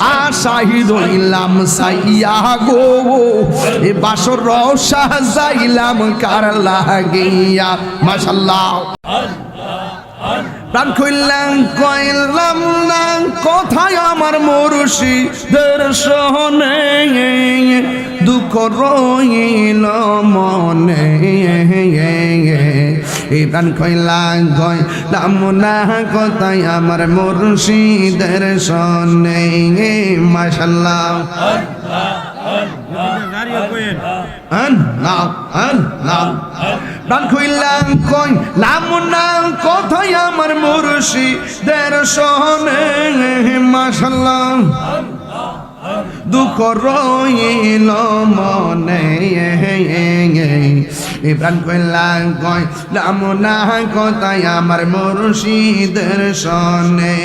আশাই রইলাম সাইয়া গো এ বাসর রসা যাইলাম কার লাগিয়া। মাশাল্লাহ প্রাণ কইলাম কইলাম না, কোথায় আমার মুর্শিদের সহনে। দুঃখ রইল মনে। ইদান কইলা, গয়, দামুনা না আমার মুর্শিদের সনে, মাশাল্লাহ। কথাই আমার মুর্শিদের সনে, মাশাল্লাহ। দুঃখ রইল মনে ইব্রান কইলাম কই নাম না কোথায় আমার মুর্শিদের সনে?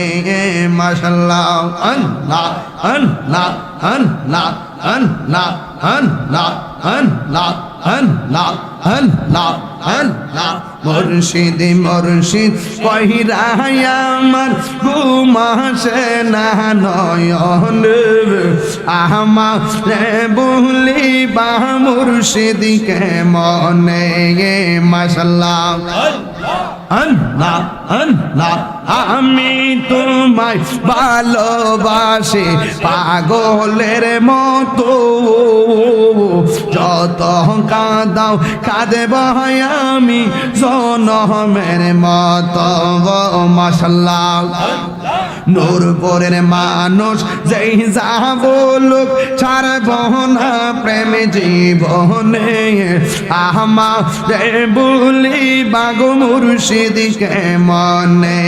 মাশাল্লাহ আল্লাহ আল্লাহ আল্লাহ আল্লাহ আল্লাহ। হন লাল হন লাল হন লাল হন লাল মুর্শিদ মুর্শিদ কহিরাই আমার ঘুমাসে না নয়ন আমার বুলি বা মুর্শিদকে মনে মশলা হন লাল আমি তোমায় ভালোবাসি, পাগলের মতো। যত কাঁদাও, কাঁদেব আমি জনমের মতো। মাসাল্লাহ নূরপুরের মানুষ যেই যা বলুক, ছাড়ব না প্রেম জীবনে। আহমা রে বলি, বাগো মুর্শিদকে মনে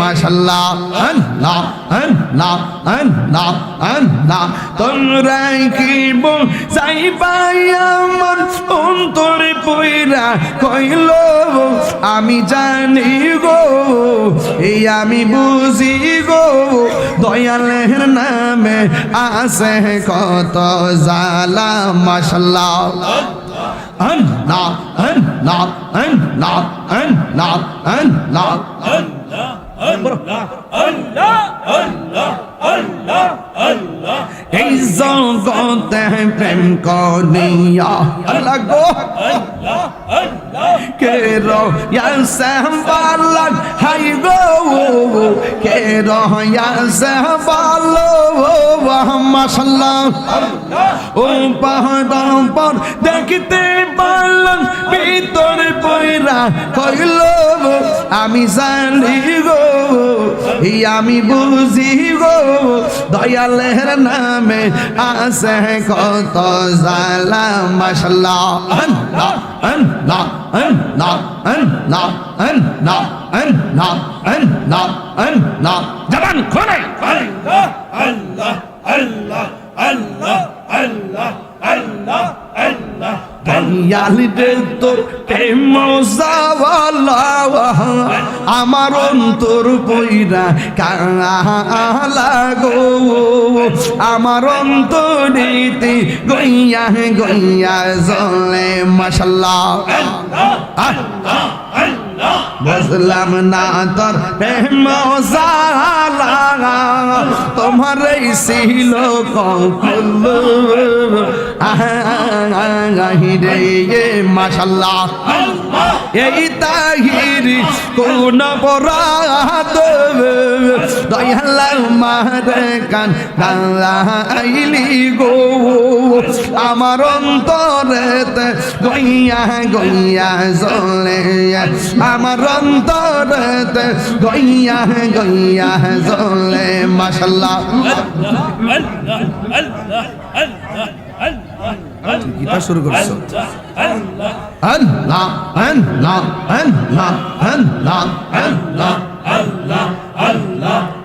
মাশাল্লাহ। আল্লাহ আল্লাহ আল্লাহ আল্লাহ তোমরাই কি পাই আমার? অন্তরে পয়রা কইল আমি জানি গো এই আমি বুঝি গো দয়ালের নামে আসে কত জালা মাশাল্লাহ। আল্লাহ আল্লাহ আল্লাহ আল্লাহ আল্লাহ এই জগতে প্রেম করিয়া আল্লাহ গো কে রো ইয়াসবালান হাই গো কে রো ইয়াসবালো মাশাল্লাহ। ও পাহাড় পর দেখতে পারলাম ভিতরে পয়রা কইল, আমি জানি গো। আমি বুঝি গো দয়ালের নামে আসে কত জালা মাশাল্লাহ আল্লাহ আল্লাহ আল্লাহ আল্লাহ আল্লাহ আল্লাহ আল্লাহ আল্লাহ জবান খোলে আল্লাহ আল্লাহ আল্লাহ আল্লাহ আল্লাহ আল্লাহ আল্লাহ দয়ালিতে তো প্রেম আমার অন্তর বইরা কালা গো। আমার অন্তরিতে গইয়া গইয়া জলে মশাল্লাহ। বুঝলাম না তোর প্রেম তোমার ছিল ককুল রে মাসাল্লাহ এই তাহির কোন বরাত দয়াল্লাহ মারে কান আইলি গো। আমার অন্তরেতে গইয়া গইয়া জলে আমার অন্তরেতে গইয়া গইয়া জলে মাশাল্লাহ গীতা শুরু করছ। আল্লাহ আল্লাহ আল্লাহ আল্লাহ আল্লাহ।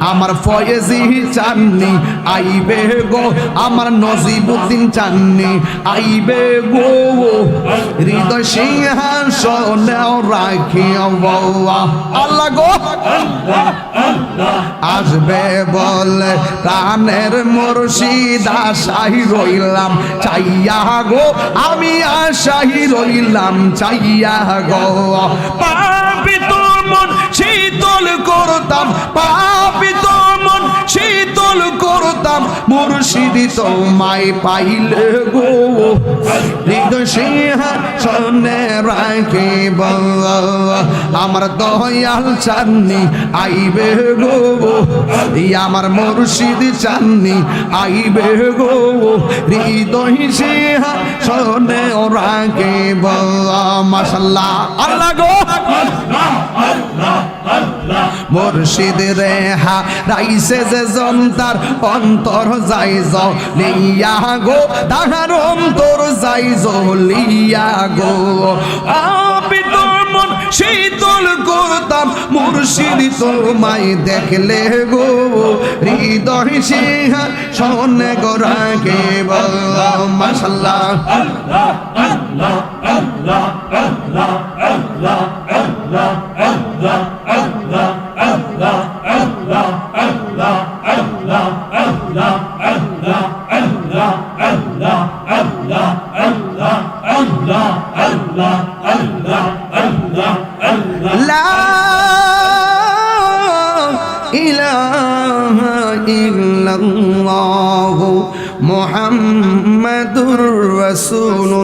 আমার ফয়েজি চাননি, আইবে গো, আমার নজিবুদ্দিন চাননি, আইবে গো, হৃদয় সিংহাসনে রাখি আল্লাহ গো। আসবে বলে প্রাণের মুর্শিদ আশাই রইলাম, চাইয়া গো, আমি আশাই রইলাম, চাইয়া গো। পাপি তুমি মন শীতল করতাম পাপিত মুর্শিদি তোমায় পাইলে গো। হৃদয় সিংহাসনে রাখিব আমার দয়াল চাননি, আইবে গো। আমার মুর্শিদ চাননি, আইবে গো। হৃদয় সিংহাসনে রাখিব মাশাল্লাহ। আল্লাহ গো। মুর্শিদ রেহা রাইসে যে জন্তার অন্তর যাই যাও, লিয়া গো তাহার অন্তর যাই লিয়া গো। আমি তোর মন শীতল করতাম, মুর্শিদ তোমায় দেখলে গো। হৃদয় সিংহা সনে গোরাকে মাসাল্লাহ لا رسول